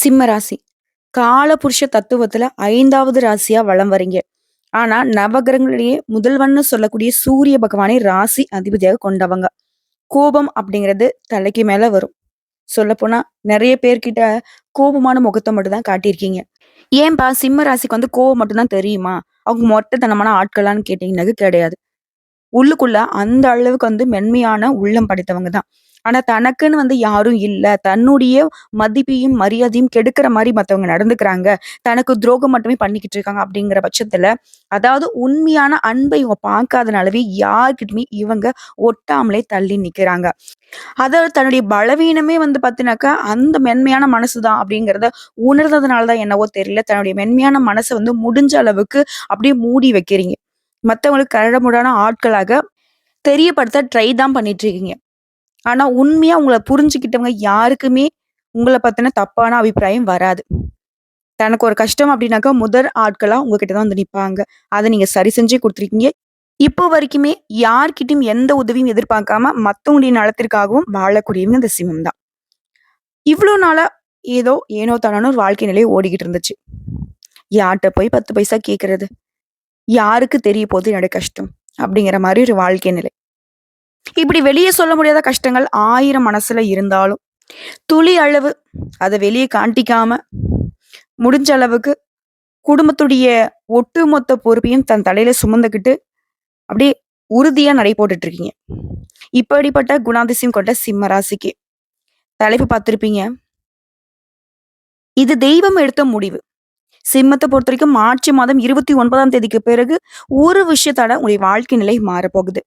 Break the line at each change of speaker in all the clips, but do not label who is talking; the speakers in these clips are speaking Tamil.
சிம்ம ராசி. காலபுருஷ தத்துவத்துல ஐந்தாவது ராசியா வலம் வரீங்க ஆனா நவகிரகங்களிலேயே முதல்வன்னு சொல்லக்கூடிய சூரிய பகவானை ராசி அதிபதியாக கொண்டவங்க. கோபம் அப்படிங்கிறது தலைக்கு மேல வரும். சொல்லப்போனா நிறைய பேர்கிட்ட கோபமான முகத்தை மட்டும் தான் காட்டியிருக்கீங்க. ஏன்பா சிம்ம ராசிக்கு வந்து கோபம் மட்டும்தான் தெரியுமா? அவங்க மொட்டத்தனமான ஆட்களான்னு கேட்டீங்கன்னாக்க கிடையாது. உள்ளுக்குள்ள அந்த அளவுக்கு வந்து மென்மையான உள்ளம் படைத்தவங்க தான். ஆனா தனக்குன்னு வந்து யாரும் இல்ல. தன்னுடைய மதிப்பையும் மரியாதையும் கெடுக்கிற மாதிரி மத்தவங்க நடந்துக்கிறாங்க. தனக்கு துரோகம் மட்டுமே பண்ணிக்கிட்டு இருக்காங்க அப்படிங்கிற பட்சத்துல அதாவது உண்மையான அன்பை இவங்க பார்க்காதனாலவே யார்கிட்டயுமே இவங்க ஒட்டாமலே தள்ளி நிக்கிறாங்க. அதாவது தன்னுடைய பலவீனமே வந்து பாத்தீங்கன்னாக்கா அந்த மென்மையான மனசுதான் அப்படிங்கிறத உணர்ந்ததுனாலதான் என்னவோ தெரியல. தன்னுடைய மென்மையான மனசை வந்து முடிஞ்ச அளவுக்கு அப்படியே மூடி வைக்கிறீங்க. மத்தவங்களுக்கு கரடமுடான ஆட்களாக தெரியப்படுத்த ட்ரை தான் பண்ணிட்டு இருக்கீங்க. ஆனா உண்மையா உங்களை புரிஞ்சுக்கிட்டவங்க யாருக்குமே உங்களை பத்தின தப்பான அபிப்பிராயம் வராது. தனக்கு ஒரு கஷ்டம் அப்படின்னாக்கா முதல் ஆட்களா உங்ககிட்ட தான் வந்து நிற்பாங்க அதை நீங்க சரி செஞ்சே கொடுத்துருக்கீங்க. இப்போ வரைக்குமே யார்கிட்டயும் எந்த உதவியும் எதிர்பார்க்காம மத்தவங்களுடைய நலத்திற்காகவும் வாழக்கூடியவங்க இந்த சிம்மம் தான். இவ்வளோ நாளா ஏதோ ஏனோ தானோ ஒரு வாழ்க்கை நிலையை ஓடிக்கிட்டு இருந்துச்சு. யார்கிட்ட போய் பத்து பைசா கேட்கறது யாருக்கு தெரிய போகுது என்னோட கஷ்டம்? அப்படிங்கிற மாதிரி ஒரு வாழ்க்கை நிலை. இப்படி வெளியே சொல்ல முடியாத கஷ்டங்கள் ஆயிரம் மனசுல இருந்தாலும் துளி அளவு அதை வெளியே காண்டிக்காம முடிஞ்ச அளவுக்கு குடும்பத்துடைய ஒட்டுமொத்த பொறுப்பையும் தன் தலையில சுமந்துக்கிட்டு அப்படியே உறுதியா நடை போட்டுட்டு இருக்கீங்க. இப்படிப்பட்ட குணாதிசயம் கொண்ட சிம்ம ராசிக்கு தலைப்பு பார்த்திருப்பீங்க. இது தெய்வம் எடுத்த முடிவு. சிம்மத்தை பொறுத்த வரைக்கும் மார்ச் மாதம் இருபத்தி ஒன்பதாம் தேதிக்கு பிறகு ஒரு விஷயத்தோட உங்களுடைய வாழ்க்கை நிலை மாறப்போகுது.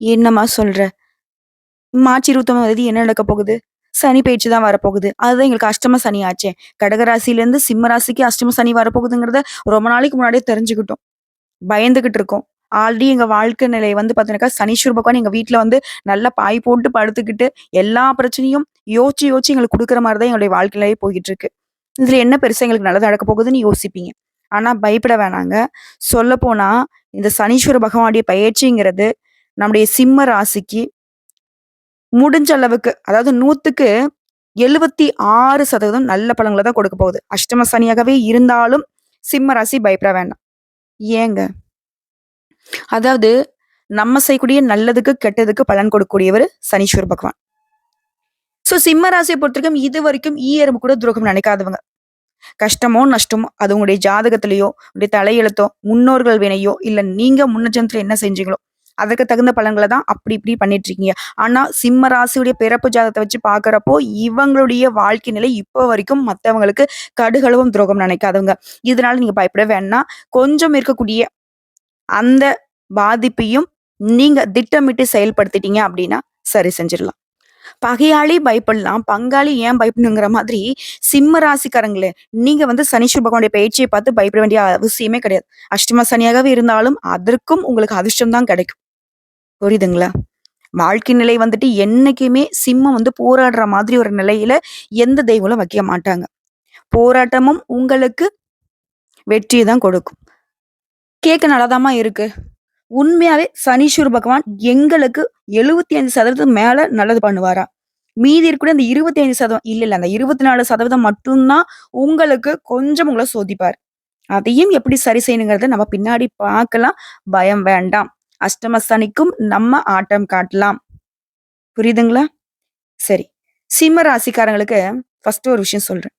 என்னம்மா சொல்ற? மார்ச் இருபத்தொன்பதாம் தேதி என்ன நடக்க போகுது? சனி பயிற்சி தான் வரப்போகுது. அதுதான் எங்களுக்கு அஷ்டம சனி ஆச்சே. கடக இருந்து சிம்ம ராசிக்கு அஷ்டம சனி வரப்போகுதுங்கிறத ரொம்ப நாளைக்கு முன்னாடியே தெரிஞ்சுக்கிட்டோம். பயந்துகிட்டு இருக்கோம். ஆல்ரெடி எங்க வாழ்க்கை நிலை வந்து பார்த்தீங்கன்னாக்கா, சனீஸ்வர பகவான் எங்க வீட்டில் வந்து நல்லா பாய் போட்டு படுத்துக்கிட்டு எல்லா பிரச்சனையும் யோசிச்சு யோசிச்சு எங்களுக்கு கொடுக்குற மாதிரி தான் எங்களுடைய வாழ்க்கை நிலையே போயிட்டு இருக்கு என்ன பெருசா எங்களுக்கு நல்லது நடக்க போகுதுன்னு யோசிப்பீங்க. ஆனா பயப்பட வேணாங்க. சொல்ல இந்த சனீஸ்வர பகவானுடைய பயிற்சிங்கிறது நம்முடைய சிம்ம ராசிக்கு முடிஞ்ச அளவுக்கு அதாவது நூத்துக்கு எழுபத்தி ஆறு சதவீதம் நல்ல பழங்களை தான் கொடுக்க போகுது. அஷ்டம சனியாகவே இருந்தாலும் சிம்ம ராசி பயப்பட வேண்டாம். ஏங்க? அதாவது நம்ம செய்யக்கூடிய நல்லதுக்கு கெட்டதுக்கு பலன் கொடுக்கக்கூடியவர் சனீஸ்வர பகவான். ஸோ சிம்ம ராசியை பொறுத்த வரைக்கும் இது வரைக்கும் ஈ எறும்பு கூட துரோகம் நினைக்காதவங்க. கஷ்டமோ நஷ்டமோ அது உங்களுடைய ஜாதகத்திலேயோ உங்களுடைய தலையெழுத்தோ முன்னோர்கள் வினையோ இல்லை நீங்க முன்னஜனத்துல என்ன செஞ்சீங்களோ அதுக்கு தகுந்த பலன்களை தான் அப்படி இப்படி பண்ணிட்டு இருக்கீங்க ஆனா சிம்ம ராசியுடைய பிறப்பு ஜாதகத்தை வச்சு பாக்குறப்போ இவங்களுடைய வாழ்க்கை நிலை இப்போ வரைக்கும் மத்தவங்களுக்கு கடுகளவும் துரோகம் நினைக்காதவங்க. இதனால நீங்க பயப்பட வேண்டாம் கொஞ்சம் இருக்கக்கூடிய அந்த பாதிப்பையும் நீங்க திட்டமிட்டு செயல்படுத்திட்டீங்க அப்படின்னா சரி செஞ்சிடலாம். பகையாளி பயப்படலாம். பங்காளி ஏன் பயப்படணுங்கிற மாதிரி சிம்ம ராசிக்காரங்களே நீங்க வந்து சனீஸ்வர பகவானுடைய பயிற்சியை பார்த்து பயப்பட வேண்டிய அவசியமே கிடையாது. அஷ்டம சனியாகவே இருந்தாலும் அதற்கும் உங்களுக்கு அதிர்ஷ்டம் தான் கிடைக்கும். புரியுதுங்களா? வாழ்க்கை நிலை வந்துட்டு என்னைக்குமே சிம்மம் வந்து போராடுற மாதிரி ஒரு நிலையில எந்த தெய்வங்களும் வைக்க மாட்டாங்க. போராட்டமும் உங்களுக்கு வெற்றியை தான் கொடுக்கும். கேட்க நல்லதாமா இருக்கு. உண்மையாவே சனீஸ்வர பகவான் எங்களுக்கு எழுபத்தி அஞ்சு சதவீதம் மேல நல்லது பண்ணுவாரா? மீதி இருக்கக்கூடிய அந்த இருபத்தி ஐந்து சதவீதம் இல்ல இல்ல அந்த இருபத்தி நாலு சதவீதம் மட்டும்தான் உங்களுக்கு கொஞ்சம் உங்களை சோதிப்பார். அதையும் எப்படி சரி செய்யணுங்கிறத நம்ம பின்னாடி பார்க்கலாம். பயம் வேண்டாம். அஷ்டம சனிக்கும் நம்ம ஆட்டம் காட்டலாம். புரியுதுங்களா? சரி. சிம்ம ராசிக்காரங்களுக்கு ஃபர்ஸ்ட் ஒரு விஷயம் சொல்றேன்.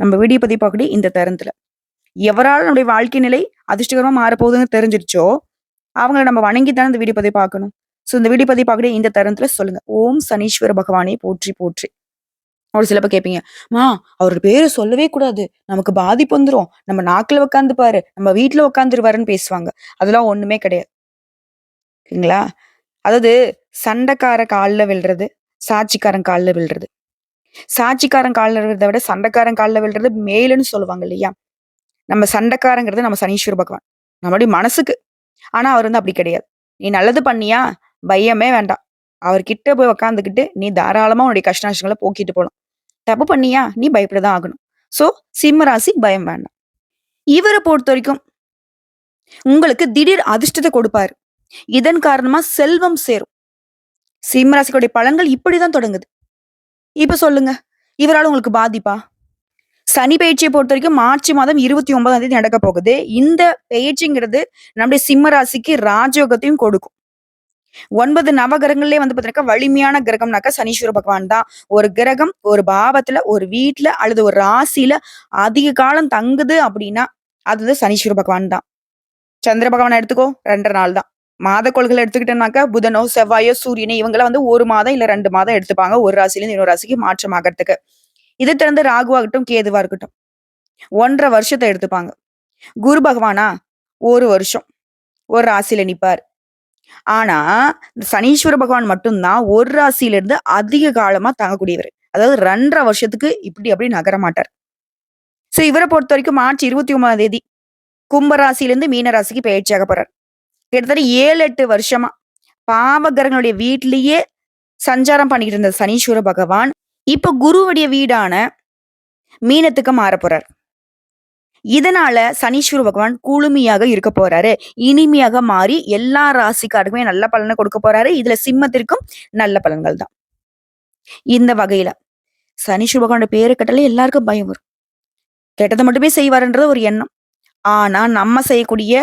நம்ம வீடியோ பதிவு பார்க்கடி இந்த தருணத்துல. எவரால் நம்முடைய வாழ்க்கை நிலை அதிர்ஷ்டகரமா மாறப்போகுதுன்னு தெரிஞ்சிருச்சோ அவங்கள நம்ம வணங்கி தானே இந்த வீடியோ பதிவு பார்க்கணும். ஸோ இந்த வீடியோ பதிவு பார்க்கடி இந்த தருணத்துல சொல்லுங்க. ஓம் சனீஸ்வர பகவானே போற்றி போற்றி. ஒரு சிலப்ப கேட்பீங்க மா அவரோட பேரை சொல்லவே கூடாது. நமக்கு பாதிப்பு வந்துரும். நம்ம நாக்கில் உட்காந்து பாரு நம்ம வீட்டில் உட்காந்துருவாருன்னு பேசுவாங்க. அதெல்லாம் ஒண்ணுமே கிடையாது. ஓகேங்களா? அதாவது சண்டைக்கார காலில் விழுறது சாட்சிக்காரன் காலில் விழுறது. சாட்சிக்காரன் காலில் விழுறத விட சண்டைக்காரன் காலில் விழுறது மேலுன்னு சொல்லுவாங்க இல்லையா? நம்ம சண்டைக்காரங்கிறது நம்ம சனீஸ்வர பகவான். நம்மளுடைய மனசுக்கு. ஆனா அவர் வந்து அப்படி கிடையாது. நீ நல்லது பண்ணியா? பயமே வேண்டாம். அவர்கிட்ட போய் உக்காந்துக்கிட்டு நீ தாராளமா உன்னுடைய கஷ்ட நஷ்டங்களை போக்கிட்டு போகலாம் தப்பு பண்ணியா? நீ பயப்படதான் ஆகணும். ஸோ சிம்மராசி பயம் வேண்டாம். இவரை பொறுத்த வரைக்கும் உங்களுக்கு திடீர் அதிர்ஷ்டத்தை கொடுப்பாரு. இதன் காரணமா செல்வம் சேரும் சிம்மராசிக்குடைய பலன்கள் இப்படிதான் தொடங்குது இப்ப சொல்லுங்க இவரால உங்களுக்கு பாதிப்பா சனி பயிற்சியை பொறுத்த வரைக்கும் மார்ச் மாதம் 29ஆம் தேதி நடக்கப் போகுது. இந்த பயிற்சிங்கிறது நம்முடைய சிம்ம ராசிக்கு ராஜயோகத்தையும் கொடுக்கும். ஒன்பது நவகிரகங்கள்லயே வந்து பார்த்தீங்கன்னாக்கா, வலிமையான கிரகம்னாக்கா சனீஸ்வர பகவான் தான். ஒரு கிரகம் ஒரு பாவத்துல, ஒரு வீட்டுல அல்லது ஒரு ராசியில அதிக காலம் தங்குது அப்படின்னா, அது சனீஸ்வர பகவான் தான். சந்திர பகவான் எடுத்துக்கோ 2 1/2 நாள் தான். மாத கோள்கள எடுத்துக்கிட்டோம்னாக்கா, புதனோ, செவ்வாயோ, சூரியனோ இவங்கலாம் வந்து ஒரு மாதம் இல்ல ரெண்டு மாதம் எடுத்துப்பாங்க. ஒரு ராசிலேருந்து இன்னொரு ராசிக்கு மாற்றம் ஆகறதுக்கு. திறந்து தொடர்ந்து ராகுவாகட்டும், கேதுவா இருக்கட்டும். ஒன்றரை வருஷத்தை எடுத்துப்பாங்க. குரு பகவானா ஒரு வருஷம். ஒரு ராசியில நிப்பார் ஆனா, இந்த சனீஸ்வர பகவான் மட்டும் தான் ஒரு ராசியிலிருந்து அதிக காலமா தாங்கக்கூடியவர் அதாவது 2 1/2 வருஷத்துக்கு இப்படி அப்படி நகர மாட்டார். சோ பொறுத்த வரைக்கும் மார்ச் 29ஆம் தேதி கும்ப ராசியிலிருந்து மீன ராசிக்கு பயிற்சியாக போறார். கிட்டத்தட்ட 7, 8 வருஷமா பாவகரங்களுடைய வீட்லயே சஞ்சாரம் பண்ணிக்கிட்டு இருந்த சனீஸ்வர பகவான், இப்ப குருவுடைய வீடான மீனத்துக்கு மாறப் போறார். இதனால சனீஸ்வர பகவான் குளுமையாக இருக்க போறாரு. இனிமையாக மாறி எல்லா ராசிக்காருக்குமே நல்ல பலனை கொடுக்க போறாரு. இதுல சிம்மத்திற்கும் நல்ல பலன்கள் தான். இந்த வகையில சனீஸ்வர பகவானோட பேரை கேட்டாலே எல்லாருக்கும் பயம் வரும். கெட்டத மட்டுமே செய்வாருன்றது ஒரு எண்ணம். ஆனா, நம்ம செய்யக்கூடிய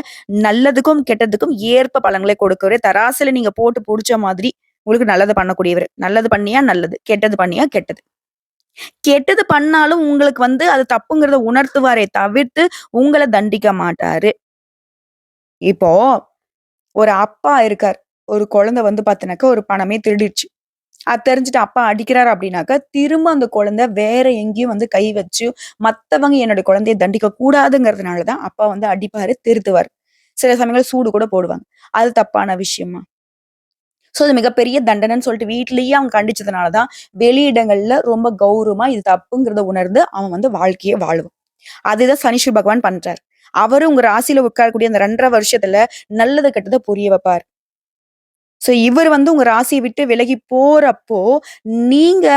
நல்லதுக்கும், கெட்டதுக்கும் ஏற்ப பலன்களை கொடுக்கவரு. தராசுல நீங்க போட்டு பிடிச்ச மாதிரி உங்களுக்கு நல்லது பண்ணக்கூடியவர் நல்லது பண்ணியா நல்லது, கெட்டது பண்ணியா கெட்டது. கெட்டது பண்ணாலும் உங்களுக்கு வந்து அது தப்புங்கிறத உணர்த்துவாரே தவிர்த்து, உங்களை தண்டிக்க மாட்டாரு. இப்போ ஒரு அப்பா இருக்கார். ஒரு குழந்தை வந்து பார்த்தீனாக்கா, ஒரு பணமே திருடிடுச்சு அது தெரிஞ்சுட்டு அப்பா அடிக்கிறாரு அப்படின்னாக்கா, திரும்ப அந்த குழந்தை வேற எங்கேயும் வந்து கை வச்சு, மற்றவங்க என்னுடைய குழந்தைய தண்டிக்க கூடாதுங்கிறதுனால தான் அப்பா வந்து அடிப்பாரு, திருத்துவார் சில சமயங்கள்ல சூடு கூட போடுவாங்க. அது தப்பான விஷயமா? சோ, அது மிகப்பெரிய தண்டனைன்னு சொல்லிட்டு வீட்லயே அவங்க கண்டிச்சதுனால தான், வெளியிடங்கள்ல ரொம்ப கௌரவமா இது தப்புங்கிறத உணர்ந்து அவன் வந்து வாழ்க்கையை வாழ்வான் அதுதான் சனீஸ்வர பகவான் பண்றாரு. அவரு உங்க ராசியில உட்காரக்கூடிய அந்த 2 1/2 வருஷத்துல நல்லது, கெட்டதை புரிய வைப்பார். ஸோ இவர் வந்து உங்க ராசியை விட்டு விலகி போறப்போ, நீங்க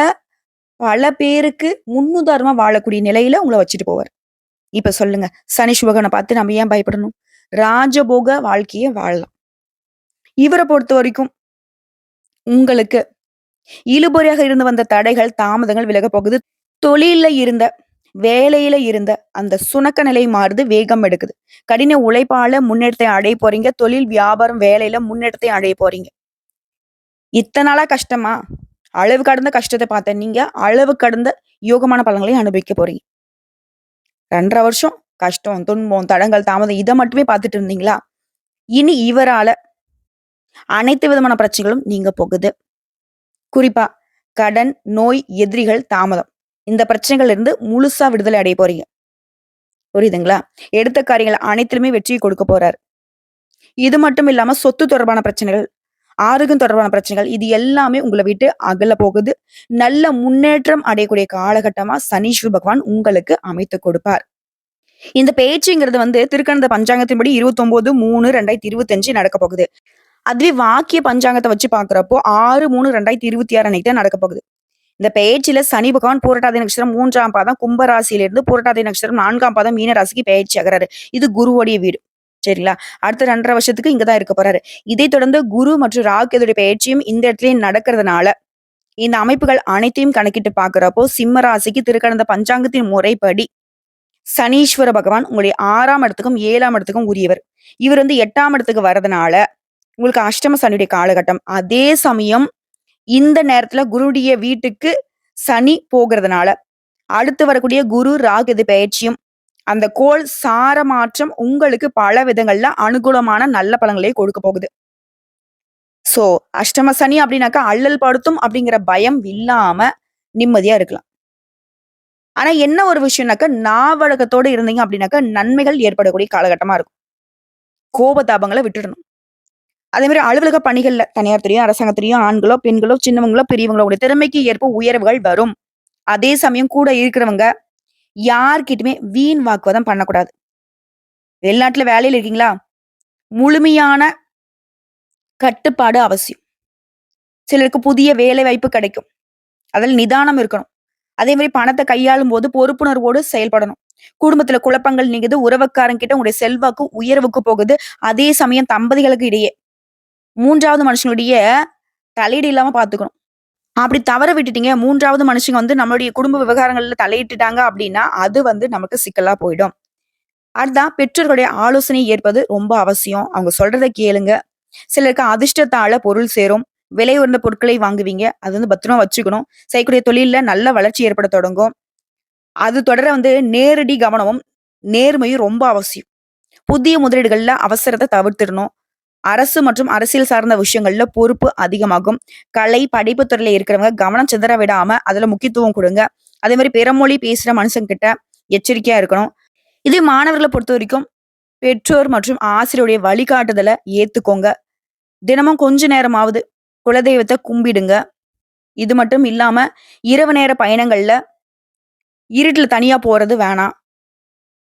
பல பேருக்கு முன்னுதாரணமா வாழக்கூடிய நிலையில உங்களை வச்சுட்டு போவார் இப்ப சொல்லுங்க, சனி சுபகனை பார்த்து நம்ம ஏன் பயப்படணும்? ராஜபோக வாழ்க்கையை வாழலாம். இவரை பொறுத்த வரைக்கும் உங்களுக்கு இழுபறியாக இருந்து வந்த தடைகள், தாமதங்கள் விலக போகுது. தொழில இருந்த, வேலையில இருந்த அந்த சுணக்க நிலை மாறுது, வேகம் எடுக்குது. கடின உழைப்பால முன்னேற்றத்தை அடைய போறீங்க. தொழில், வியாபாரம், வேலையில முன்னேற்றத்தை அடைய போறீங்க. இத்தனை நாளா கஷ்டமா? அளவு கடந்த கஷ்டத்தை பார்த்த நீங்க, அளவு கடந்த யோகமான பலன்களையும் அனுபவிக்க போறீங்க. 2 1/2 வருஷம் கஷ்டம், துன்பம், தடங்கள் தாமதம் இதை மட்டுமே பார்த்துட்டு இருந்தீங்களா? இனி இவரால அனைத்து விதமான பிரச்சனைகளும் நீங்க போகுது. குறிப்பா கடன், நோய், எதிரிகள், தாமதம். இந்த பிரச்சனைகள்ல இருந்து முழுசா விடுதலை அடைய போறீங்க. புரியுதுங்களா? எடுத்த காரியங்கள் அனைத்திலுமே வெற்றியை கொடுக்க போறாரு. இது மட்டும் இல்லாம சொத்து தொடர்பான பிரச்சனைகள், ஆரோக்கியம் தொடர்பான பிரச்சனைகள் இது எல்லாமே உங்களை விட்டு அகல போகுது. நல்ல முன்னேற்றம் அடையக்கூடிய காலகட்டமா சனீஸ்வர் பகவான் உங்களுக்கு அமைத்துக் கொடுப்பார். இந்த பேச்சுங்கிறது வந்து திருக்கணந்த பஞ்சாங்கத்தின்படி 29/3/2025 நடக்க போகுது. அதுவே வாக்கிய பஞ்சாங்கத்தை வச்சு பார்க்கிறப்போ 6/3/2026 அன்னைக்கு தான் நடக்கப் போகுது. இந்த பெயர்ச்சியில சனி பகவான் பூரட்டாதி நட்சத்திரம் மூன்றாம் பாதம் கும்பராசியிலிருந்து பூரட்டாதி நட்சத்திரம் நான்காம் பாதம் மீனராசிக்கு பெயர்ச்சி இது குருவுடைய வீடு. சரிங்களா? அடுத்த 2 1/2 வருஷத்துக்கு இங்கதான் இருக்க போறாரு. இதைத் தொடர்ந்து குரு மற்றும் ராகு கேதுவுடைய பயிற்சியும் இந்த இடத்துலயும் நடக்கிறதுனால, இந்த அமைப்புகள் அனைத்தையும் கணக்கிட்டு பாக்குறப்போ சிம்ம ராசிக்கு திருக்கடந்த பஞ்சாங்கத்தின் முறைப்படி சனீஸ்வர பகவான் உங்களுடைய ஆறாம் இடத்துக்கும், ஏழாம் இடத்துக்கும் உரியவர். இவர் வந்து எட்டாம் இடத்துக்கு வர்றதுனால உங்களுக்கு அஷ்டம சனியுடைய காலகட்டம். அதே சமயம் இந்த நேரத்துல குருடைய வீட்டுக்கு சனி போகிறதுனால, அடுத்து வரக்கூடிய குரு, ராகுது பயிற்சியும் அந்த கோள் சார மாற்றம் உங்களுக்கு பல விதங்கள்ல அனுகூலமான நல்ல பலன்களை கொடுக்க போகுது. சோ, அஷ்டம சனி அப்படின்னாக்கா அல்லல் படுத்தும் அப்படிங்கிற பயம் இல்லாம நிம்மதியா இருக்கலாம். ஆனா என்ன ஒரு விஷயம்னாக்கா, நாவலகத்தோடு இருந்தீங்க அப்படின்னாக்கா, நன்மைகள் ஏற்படக்கூடிய காலகட்டமா இருக்கும். கோபதாபங்களை விட்டுடணும். அதே மாதிரி அலுவலக பணிகள்ல தனியார் துறையோ, அரசாங்கத்திலையும் ஆண்களோ, பெண்களோ, சின்னவங்களோ, பெரியவங்களோ உடைய திறமைக்கு ஏற்ப உயர்வுகள் வரும். அதே சமயம் கூட இருக்கிறவங்க யார்கிட்டயுமே வீண் வாக்குவாதம் பண்ணக்கூடாது. வெளிநாட்டுல வேலையில் இருக்கீங்களா? முழுமையான கட்டுப்பாடு அவசியம். சிலருக்கு புதிய வேலை வாய்ப்பு கிடைக்கும். அதில் நிதானம் இருக்கணும். அதே மாதிரி பணத்தை கையாளும் போது பொறுப்புணர்வோடு செயல்படணும். குடும்பத்துல குழப்பங்கள் நீங்குது. உறவுக்காரங்கிட்ட உங்களுடைய செல்வாக்கு உயர்வுக்கு போகுது. அதே சமயம் தம்பதிகளுக்கு இடையே மூன்றாவது மனுஷனுடைய தலையீடு இல்லாம பார்த்துக்கணும். அப்படி தவற விட்டுட்டீங்க, மூன்றாவது மனுஷங்க வந்து நம்மளுடைய குடும்ப விவகாரங்கள்ல தலையிட்டுட்டாங்க அப்படின்னா, அது வந்து நமக்கு சிக்கலா போயிடும். அதுதான் பெற்றோர்களுடைய ஆலோசனை ஏற்பது ரொம்ப அவசியம். அவங்க சொல்றதை கேளுங்க. சிலருக்கு அதிர்ஷ்டத்தால பொருள் சேரும். விலை உயர்ந்த பொருட்களை வாங்குவீங்க. அது வந்து பத்திரமா வச்சுக்கணும். செய்யக்கூடிய தொழில நல்ல வளர்ச்சி ஏற்பட தொடங்கும். அது தொடர வந்து நேரடி கவனமும், நேர்மையும் ரொம்ப அவசியம். புதிய முதலீடுகள்ல அவசரத்தை தவிர்த்திடணும். அரசு மற்றும் அரசியல் சார்ந்த விஷயங்கள்ல பொறுப்பு அதிகமாகும். கலை, படைப்பு துறையில இருக்கிறவங்க கவனம் சிதற விடாம அதுல முக்கியத்துவம் கொடுங்க அதே மாதிரி பிறமொழி பேசுற மனுஷங்கிட்ட எச்சரிக்கையா இருக்கணும். இதே பொறுத்த வரைக்கும் பெற்றோர் மற்றும் ஆசிரியருடைய வழிகாட்டுதலை ஏத்துக்கோங்க. தினமும் கொஞ்ச நேரமாவது குலதெய்வத்தை கும்பிடுங்க. இது மட்டும் இல்லாம, இரவு நேர பயணங்கள்ல இருட்டில் தனியா போறது வேணாம்.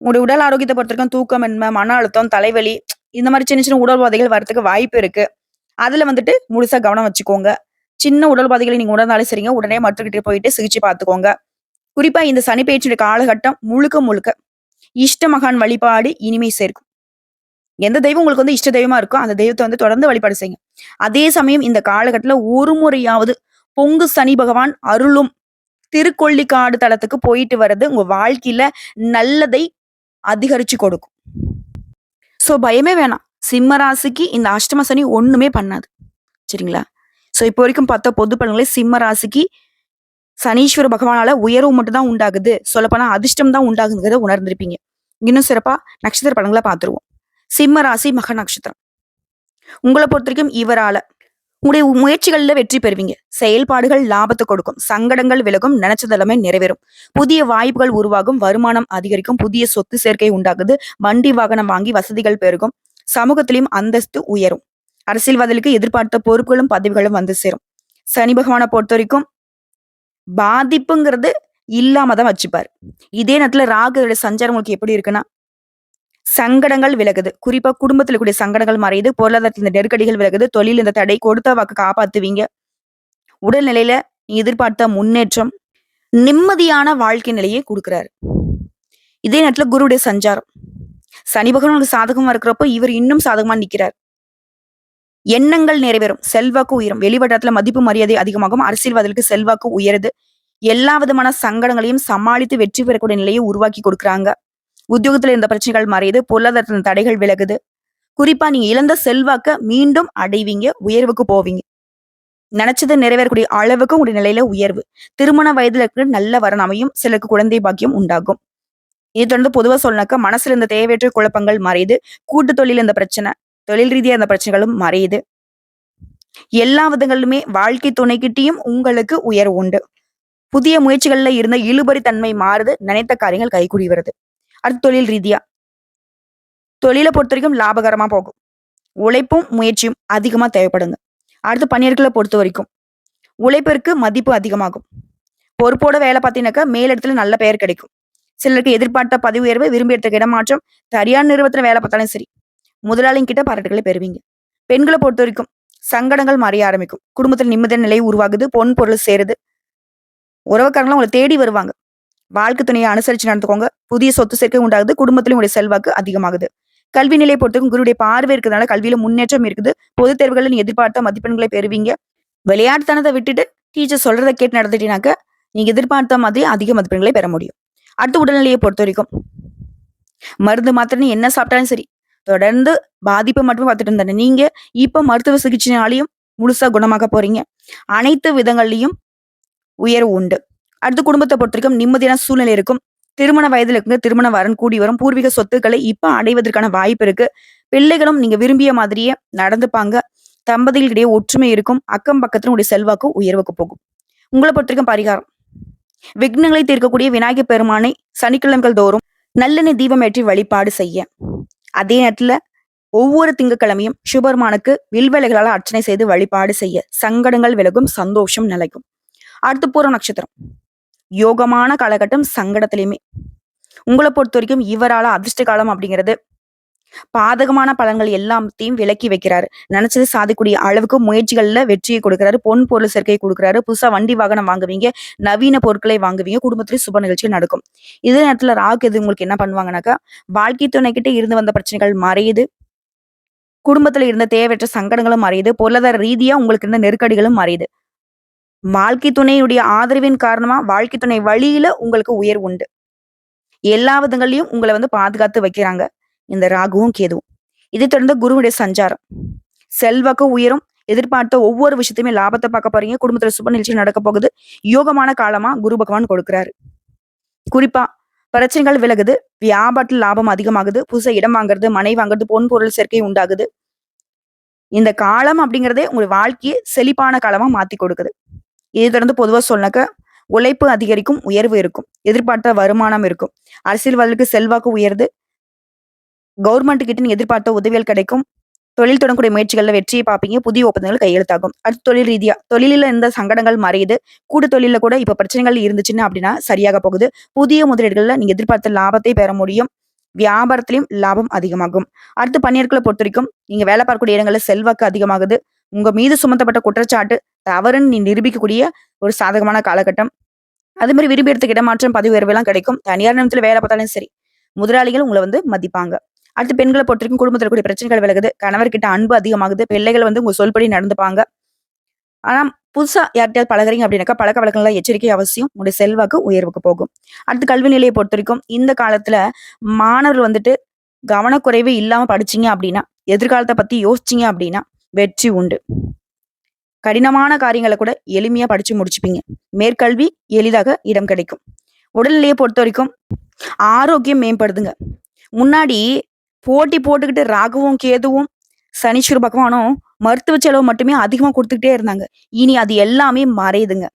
உங்களுடைய உடல் ஆரோக்கியத்தை பொறுத்தவரைக்கும் தூக்கமின்மை, மன அழுத்தம், தலைவலி இந்த மாதிரி சின்ன சின்ன உடல் உபாதைகள் வரதுக்கு வாய்ப்பு இருக்கு. அதுல வந்துட்டு முழுசா கவனம் வச்சுக்கோங்க. சின்ன உடல் உபாதைகளை நீங்க உணர்ந்தாலும் சரிங்க, உடனே மருத்துவர்கிட்ட போயிட்டு சிகிச்சை பார்த்துக்கோங்க. குறிப்பா இந்த சனி காலகட்டம் முழுக்க முழுக்க இஷ்ட மகான் வழிபாடு இனிமை சேர்க்கும். எந்த தெய்வம் உங்களுக்கு வந்து இஷ்ட தெய்வமா இருக்கோ, அந்த தெய்வத்தை வந்து தொடர்ந்து வழிபாடு செய்யுங்க. அதே சமயம் இந்த காலகட்டத்துல ஒரு முறையாவது பொங்கு சனி பகவான் அருளும் திருக்கொள்ளிக்காடு தலத்துக்கு போயிட்டு வர்றது உங்க வாழ்க்கையில நல்லதை அதிகரிச்சு கொடுக்கும். ஸோ பயமே வேணாம். சிம்ம ராசிக்கு இந்த அஷ்டம சனி ஒண்ணுமே பண்ணாது. சரிங்களா? ஸோ இப்போ வரைக்கும் பார்த்த பொது பலன்களே சிம்ம ராசிக்கு சனீஸ்வர பகவானால உயர்வு மட்டும் தான் உண்டாகுது. சொல்லப்போனா அதிர்ஷ்டம் தான் உண்டாகுங்கிறத உணர்ந்திருப்பீங்க. இன்னும் சிறப்பா நட்சத்திர பலன்களை பார்த்துருவோம். சிம்ம ராசி மக நட்சத்திரம். பொறுத்த வரைக்கும் இவரால உங்களுடைய முயற்சிகளில் வெற்றி பெறுவீங்க. செயல்பாடுகள் லாபத்தை கொடுக்கும். சங்கடங்கள் விலகும். நினைச்சதெல்லாமே நிறைவேறும். புதிய வாய்ப்புகள் உருவாகும். வருமானம் அதிகரிக்கும். புதிய சொத்து சேர்க்கை உண்டாகுது. வண்டி வாகனம் வாங்கி வசதிகள் பெருகும். சமூகத்திலையும் அந்தஸ்து உயரும். அரசியல்வாதிகளுக்கு எதிர்பார்த்த பொறுப்புகளும், பதவிகளும் வந்து சேரும். சனி பகவான பொறுத்தவரைக்கும் பாதிப்புங்கிறது இல்லாம தான் வச்சுப்பாரு. இதே நேரத்துல ராகுடைய சஞ்சாரம் உங்களுக்கு எப்படி இருக்குன்னா, சங்கடங்கள் விலகுது. குறிப்பா குடும்பத்துல கூடிய சங்கடங்கள் மறையுது. பொருளாதாரத்தில் இந்த நெருக்கடிகள் விலகுது. தொழில் இந்த தடை, கொடுத்த வாக்கு காப்பாத்துவீங்க. உடல்நிலையில எதிர்பார்த்த முன்னேற்றம், நிம்மதியான வாழ்க்கை நிலையை கொடுக்குறாரு இதே நேரத்துல குருவுடைய சஞ்சாரம். சனி பகவான் உங்களுக்கு சாதகமா இருக்கிறப்போ, இவர் இன்னும் சாதகமா நிக்கிறார். எண்ணங்கள் நிறைவேறும். செல்வாக்கு உயரும். வெளிவட்டாரத்துல மதிப்பு மரியாதை அதிகமாகும். அரசியல்வாதிகளுக்கு செல்வாக்கு உயருது. எல்லா விதமான சங்கடங்களையும் சமாளித்து வெற்றி பெறக்கூடிய நிலையை உருவாக்கி கொடுக்குறாங்க. உத்தியோகத்துல இருந்த பிரச்சனைகள் மறையுது. பொருளாதாரத்துல தடைகள் விலகுது. குறிப்பா நீங்க இழந்த செல்வாக்க மீண்டும் அடைவீங்க. உயர்வுக்கு போவீங்க. நினைச்சது நிறைவேறக்கூடிய அளவுக்கு உங்களுடைய நிலையில உயர்வு. திருமண வயதுல இருக்கிற நல்ல வரன் அமையும். சிலருக்கு குழந்தை பாக்கியம் உண்டாகும். இதை தொடர்ந்து பொதுவா சொல்லனாக்கா மனசுல இருந்த தேவையற்ற குழப்பங்கள் மறையுது. கூட்டு தொழில் இருந்த பிரச்சனை, தொழில் ரீதியா இருந்த பிரச்சனைகளும் மறையுது. எல்லா விதங்களிலுமே வாழ்க்கை துணைக்கிட்டையும் உங்களுக்கு உயர்வு உண்டு. புதிய முயற்சிகள்ல இருந்த இழுபறி தன்மை மாறுது. நினைத்த காரியங்கள் கைகூடி வருது. அடுத்து தொழில் ரீதியா. பொறுத்த வரைக்கும் லாபகரமா போகும். உழைப்பும், முயற்சியும் அதிகமா தேவைப்படுங்க. அடுத்து பணியற்களை பொறுத்த வரைக்கும் உழைப்பிற்கு மதிப்பு அதிகமாகும். பொறுப்போட வேலை பார்த்தீங்கன்னாக்கா, மேலிடத்துல நல்ல பெயர் கிடைக்கும். சிலருக்கு எதிர்பார்த்த பதவி உயர்வு, விரும்பி எடுத்த இடமாற்றம், சரியான நிறுவனத்துல வேலை பார்த்தாலும் சரி, முதலாளிங்க கிட்ட பாராட்டுகளை பெறுவீங்க. பொறுத்த வரைக்கும் சங்கடங்கள் மறைய ஆரம்பிக்கும். குடும்பத்தில் நிம்மதியான நிலை உருவாகுது. பொன் பொருள் சேருது. உறவுக்காரங்களும் உங்களை தேடி வருவாங்க. வாழ்க்கை துணையை அனுசரிச்சு நடந்துக்கோங்க. புதிய சொத்து சேர்க்கை உண்டாகுது. குடும்பத்திலும் உங்களுடைய செல்வாக்கு அதிகமாகுது. கல்வி நிலையை பொறுத்தவரைக்கும் குருடைய பார்வை இருக்கிறதுனால கல்வியில முன்னேற்றம் இருக்குது. பொதுத் தேர்வுகள்ல நீங்க எதிர்பார்த்த மதிப்பெண்களை பெறுவீங்க. விளையாட்டுத்தனத்தை விட்டுட்டு டீச்சர் சொல்றதை கேட்டு நடந்துட்டீங்கனாக்க, நீங்க எதிர்பார்த்த மாதிரி அதிக மதிப்பெண்களை பெற முடியும். அடுத்து உடல்நிலையை பொறுத்த வரைக்கும் மருந்து மாத்திரைன்னு என்ன சாப்பிட்டாலும் சரி, தொடர்ந்து பாதிப்பை மட்டுமே பார்த்துட்டு இருந்த நீங்க, இப்ப மருத்துவ சிகிச்சையினாலயும் முழுசா குணமாக போறீங்க. அனைத்து விதங்கள்லையும் உயர்வு உண்டு. அடுத்து குடும்பத்தை பொறுத்த வரைக்கும் நிம்மதியான சூழ்நிலை இருக்கும். திருமண வயதில் இருக்குங்க திருமண வரன் கூடி வரும். பூர்வீக சொத்துக்களை இப்ப அடைவதற்கான வாய்ப்பு இருக்கு. பிள்ளைகளும் நீங்க விரும்பிய மாதிரியே நடந்துப்பாங்க. தம்பதிகளிடையே ஒற்றுமை இருக்கும். அக்கம் பக்கத்துல செல்வாக்கு உயர்வுக்கு போகும். உங்களை பொறுத்திருக்கும் பரிகாரம். விக்னங்களை தீர்க்கக்கூடிய விநாயகர் பெருமானை சனிக்கிழமைகள் தோறும் நல்லெண்ணெய் தீபம் ஏற்றி வழிபாடு செய்ய. அதே நேரத்துல ஒவ்வொரு திங்கட்கிழமையும் சுபர்மானுக்கு வில்வலைகளால அர்ச்சனை செய்து வழிபாடு செய்ய. சங்கடங்கள் விலகும். சந்தோஷம் நிலைக்கும். அடுத்து பூர நட்சத்திரம். யோகமான காலகட்டம் சங்கடத்துலையுமே உங்களை பொறுத்த வரைக்கும் இவரால அதிர்ஷ்ட காலம் அப்படிங்கிறது, பாதகமான பலன்கள் எல்லாத்தையும் விலக்கி வைக்கிறாரு. நினைச்சது சாதிக்கக்கூடிய அளவுக்கு முயற்சிகள்ல வெற்றியை கொடுக்கிறாரு. பொன் பொருள் சேர்க்கை கொடுக்கிறாரு. புதுசா வண்டி வாகனம் வாங்குவீங்க. நவீன பொருட்களை வாங்குவீங்க. குடும்பத்திலேயே சுப நிகழ்ச்சிகள் நடக்கும். இதே நேரத்துல ராகு எது உங்களுக்கு என்ன பண்ணுவாங்கன்னாக்கா, வாழ்க்கை துணைக்கிட்ட இருந்து வந்த பிரச்சனைகள் மறையுது. குடும்பத்துல இருந்த தேவையற்ற சங்கடங்களும் மறையுது. பொருளாதார ரீதியா உங்களுக்கு இருந்த நெருக்கடிகளும் மறையுது. வாழ்க்கை துணையுடைய ஆதரவின் காரணமா வாழ்க்கை துணை வழியில உங்களுக்கு உயர்வு உண்டு. எல்லா விதங்களையும் உங்களை வந்து பாதுகாத்து வைக்கிறாங்க. இந்த ராகுவும், கேதுவும். இதை தொடர்ந்து குருவுடைய சஞ்சாரம். செல்வாக்கு உயரும். எதிர்பார்த்த ஒவ்வொரு விஷயத்தையுமே லாபத்தை பார்க்க போறீங்க. குடும்பத்துல சுப நிகழ்ச்சி நடக்க போகுது. யோகமான காலமா குரு பகவான் கொடுக்கிறாரு. குறிப்பா பிரச்சனைகள் விலகுது. வியாபாரத்தில் லாபம் அதிகமாகுது. புதுசா இடம் வாங்குறது, மனை வாங்குறது, பொன் பொருள் சேர்க்கை உண்டாகுது. இந்த காலம் அப்படிங்கிறதே உங்களுடைய வாழ்க்கையை செழிப்பான காலமா மாத்தி கொடுக்குது. இதைத் தொடர்ந்து பொதுவாக சொன்னாக்க, உழைப்பு அதிகரிக்கும், உயர்வு இருக்கும். எதிர்பார்த்த வருமானம் இருக்கும். அரசியல்வாதிகளுக்கு செல்வாக்கு உயர்ந்து கவர்மெண்ட் கிட்ட நீங்க எதிர்பார்த்த உதவிகள் கிடைக்கும். தொழில் தொடங்கக்கூடிய முயற்சிகளில் வெற்றியை பார்ப்பீங்க. புதிய ஒப்பந்தங்கள் கையெழுத்தாகும். அடுத்து தொழில் ரீதியா, தொழிலில் இருந்த சங்கடங்கள் மறையுது. கூட்டு தொழிலில் கூட இப்ப பிரச்சனைகள் இருந்துச்சுன்னா அப்படின்னா சரியாக போகுது. புதிய முதலீடுகளில் நீங்க எதிர்பார்த்த லாபத்தை பெற முடியும். வியாபாரத்திலையும் லாபம் அதிகமாகும். அடுத்து பணியற்களை பொறுத்த வரைக்கும் நீங்க வேலை பார்க்கக்கூடிய இடங்களில் செல்வாக்கு அதிகமாகுது. உங்க மீது சுமத்தப்பட்ட குற்றச்சாட்டு தவறுன்னு நீ நிரூபிக்கக்கூடிய ஒரு சாதகமான காலகட்டம். அதே மாதிரி விரும்பி இடத்துக்கு இடமாற்றம், பதவி உயர்வெல்லாம் கிடைக்கும். தனியார் நிறுவனத்துல வேலை பார்த்தாலும் சரி, முதலாளிகள் உங்களை வந்து மதிப்பாங்க. அடுத்து பெண்களை பொறுத்திருக்கும் குடும்பத்தில் கூடிய பிரச்சனைகள் விலகுது. கணவர்கிட்ட அன்பு அதிகமாகுது. பிள்ளைகள் வந்து உங்க சொல்படி நடந்துப்பாங்க. ஆனா, புதுசா யார்கிட்டயாவது பழகுறீங்க அப்படின்னாக்கா, பழக்கவழக்கங்கள்ல எச்சரிக்கை அவசியம். உங்களுடைய செல்வாக்கு உயர்வுக்கு போகும். அடுத்து கல்வி நிலையை பொறுத்த வரைக்கும் இந்த காலத்துல மாணவர்கள் வந்துட்டு கவனக்குறைவு இல்லாம படிச்சீங்க அப்படின்னா, எதிர்காலத்தை பத்தி யோசிச்சீங்க அப்படின்னா, வெற்றி உண்டு. கடினமான காரியங்களை கூட எளிமையா படிச்சு முடிச்சுப்பீங்க. மேற்கல்வி எளிதாக இடம் கிடைக்கும். உடல்நிலையை பொறுத்த வரைக்கும் ஆரோக்கியம் மேம்படுதுங்க. முன்னாடி போட்டி போட்டுக்கிட்டு ராகுவும், கேதுவும், சனீஸ்வர பகவானும் மருத்துவ செலவு மட்டுமே அதிகமா கொடுத்துக்கிட்டே இருந்தாங்க. இனி அது எல்லாமே மறையுதுங்க.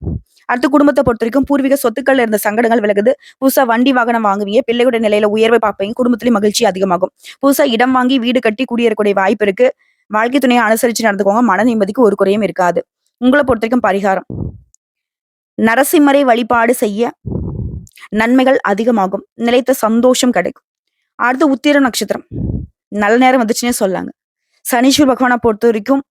அடுத்து பொறுத்த வரைக்கும் பூர்வீக சொத்துக்கள்ல இருந்த சங்கடங்கள் விலகுது. புதுசா வண்டி, வாகனம் வாங்குவீங்க. பிள்ளைகளுடைய நிலையில உயர்வை பார்ப்பீங்க. குடும்பத்திலேயே மகிழ்ச்சி அதிகமாகும். புதுசா இடம் வாங்கி வீடு கட்டி குடியேறக்கூடிய வாய்ப்பு இருக்கு. வாழ்க்கை துணையை அனுசரித்து நடந்துக்கோங்க. மன நிம்மதிக்கு ஒரு குறையும் இருக்காது. உங்களை பொறுத்த வரைக்கும் பரிகாரம். நரசிம்மரை வழிபாடு செய்ய நன்மைகள் அதிகமாகும். நிலைத்த சந்தோஷம் கிடைக்கும். அடுத்து உத்திர நட்சத்திரம். நல்ல நேரம் வந்துச்சுன்னே சொல்லாங்க சனீஸ்வர் பகவானை பொறுத்த பொறுத்தவரைக்கும்,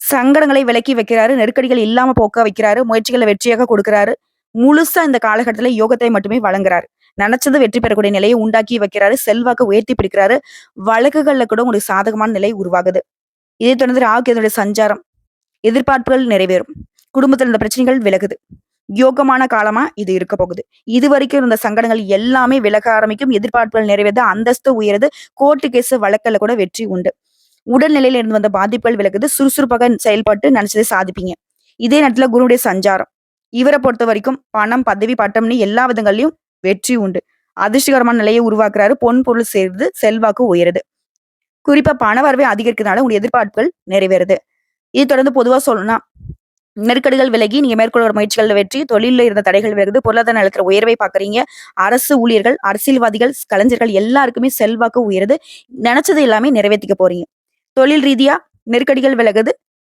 சங்கடங்களை விலக்கி வைக்கிறாரு. நெருக்கடிகள் இல்லாம போக்க வைக்கிறாரு. முயற்சிகளை வெற்றியாக கொடுக்கிறாரு. முழுசா இந்த காலகட்டத்துல யோகத்தை மட்டுமே வழங்குறாரு. நினைச்சது வெற்றி பெறக்கூடிய நிலையை உண்டாக்கி வைக்கிறாரு. செல்வாக்கு உயர்த்தி பிடிக்கிறாரு. வழக்குகள்ல கூட உங்களுக்கு சாதகமான நிலை உருவாகுது. இதை தொடர்ந்து ராகு, இதனுடைய சஞ்சாரம். எதிர்பார்ப்புகள் நிறைவேறும். குடும்பத்துல இருந்த பிரச்சனைகள் விலகுது. யோகமான காலமா இது இருக்க போகுது. இதுவரைக்கும் இருந்த சங்கடங்கள் எல்லாமே விலக ஆரம்பிக்கும். எதிர்பார்ப்புகள் நிறைவேறது அந்தஸ்து உயருது. கோர்ட்டு கேஸ் வழக்கில் கூட வெற்றி உண்டு. உடல்நிலையில இருந்து வந்த பாதிப்புகள் விலகுது. சுறுசுறுப்பாக செயல்பட்டு நினைச்சதை சாதிப்பீங்க. இதே நேரத்துல குருவுடைய சஞ்சாரம். இவரை பொறுத்த வரைக்கும் பணம், பதவி, பட்டம்னு எல்லா விதங்கள்லயும் வெற்றி உண்டு. அதிர்ஷ்டகரமான நிலையை உருவாக்குறாரு. பொன் பொருள் சேர்ந்து செல்வாக்கு உயருது. குறிப்பா பண வரவை அதிகரிக்கிறதுனால உங்களுடைய எதிர்பார்ப்புகள் நிறைவேறுது. இது தொடர்ந்து பொதுவா சொல்லணும்னா, நெருக்கடிகள் விலகி நீங்க மேற்கொள்ளுற முயற்சிகள் வெற்றி, தொழில இருந்த தடைகள் விலகுது. பொருளாதார நிலத்துல உயர்வை பாக்குறீங்க அரசு ஊழியர்கள், அரசியல்வாதிகள், கலைஞர்கள் எல்லாருக்குமே செல்வாக்கு உயருது. நினைச்சது எல்லாமே நிறைவேத்திக்க போறீங்க. தொழில் ரீதியா நெருக்கடிகள் விலகுது.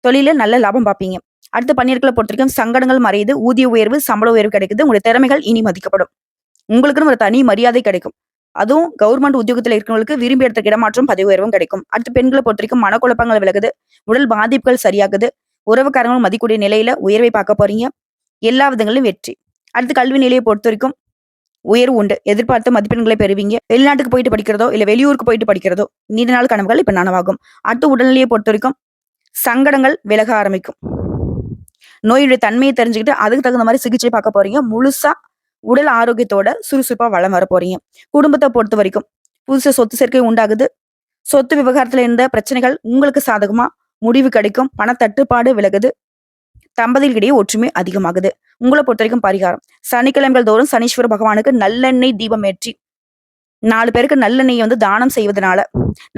தொழில நல்ல லாபம் பார்ப்பீங்க. அடுத்து பொறுத்த பொறுத்தவரைக்கும் சங்கடங்கள் மறையுது. ஊதிய உயர்வு, சம்பள உயர்வு கிடைக்குது. உங்களுடைய திறமைகள் இனி மதிக்கப்படும். உங்களுக்குன்னு ஒரு தனி மரியாதை கிடைக்கும். அதுவும் கவர்மெண்ட் உத்தியோகத்தில் இருக்கிறவங்களுக்கு விரும்பி எடுத்த இடமாற்றம், பதவி உயர்வும் கிடைக்கும். அடுத்து பெண்கள பொறுத்தவரைக்கும் மனக்குழப்பங்கள் விலகுது. உடல் பாதிப்புகள் சரியாகுது. உறவுக்காரங்களும் மதிக்கூடிய நிலையில உயர்வை பார்க்க போறீங்க. எல்லா விதங்களிலும் வெற்றி. அடுத்து கல்வி நிலைய பொறுத்தவரைக்கும் உயர்வு உண்டு. எதிர்பார்த்த மதிப்பெண்களை பெறுவீங்க. வெளிநாட்டுக்கு போயிட்டு படிக்கிறதோ, இல்ல வெளியூருக்கு போயிட்டு படிக்கிறதோ, நீண்ட நாள் கனவுகள் இப்ப நனவாகும். அடுத்து உடல்நிலைய பொறுத்தவரைக்கும் சங்கடங்கள் விலக ஆரம்பிக்கும். நோயுடைய தன்மையை தெரிஞ்சுக்கிட்டு, அதுக்கு தகுந்த மாதிரி சிகிச்சை பார்க்க போறீங்க. முழுசா உடல் ஆரோக்கியத்தோட சுறுசுறுப்பா வலம் வரப் போறீங்க. பொறுத்த வரைக்கும் புதுசா சொத்து சேர்க்கை உண்டாகுது. சொத்து விவகாரத்துல இருந்த பிரச்சனைகள் உங்களுக்கு சாதகமா முடிவு கிடைக்கும். பணத்தட்டுப்பாடு விலகுது. தம்பதிகளிடையே ஒற்றுமை அதிகமாகுது. உங்களை பொறுத்த வரைக்கும் பரிகாரம். சனிக்கிழமைகள் தோறும் சனீஸ்வர பகவானுக்கு நல்லெண்ணெய் தீபம் ஏற்றி நாலு பேருக்கு நல்லெண்ணெயை வந்து தானம் செய்வதனால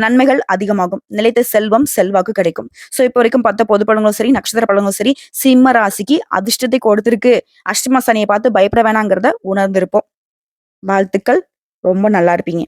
நன்மைகள் அதிகமாகும். நிலைத்த செல்வம், செல்வாக்கு கிடைக்கும். ஸோ இப்போ வரைக்கும் பார்த்த பொது பழங்களும் சரி, நட்சத்திர பழங்களும் சரி, சிம்ம ராசிக்கு அதிர்ஷ்டத்தை கொடுத்திருக்கு. அஷ்டம சனியை பார்த்து பயப்பட வேணாங்கிறத உணர்ந்திருப்போம். வாழ்த்துக்கள். ரொம்ப நல்லா இருப்பீங்க.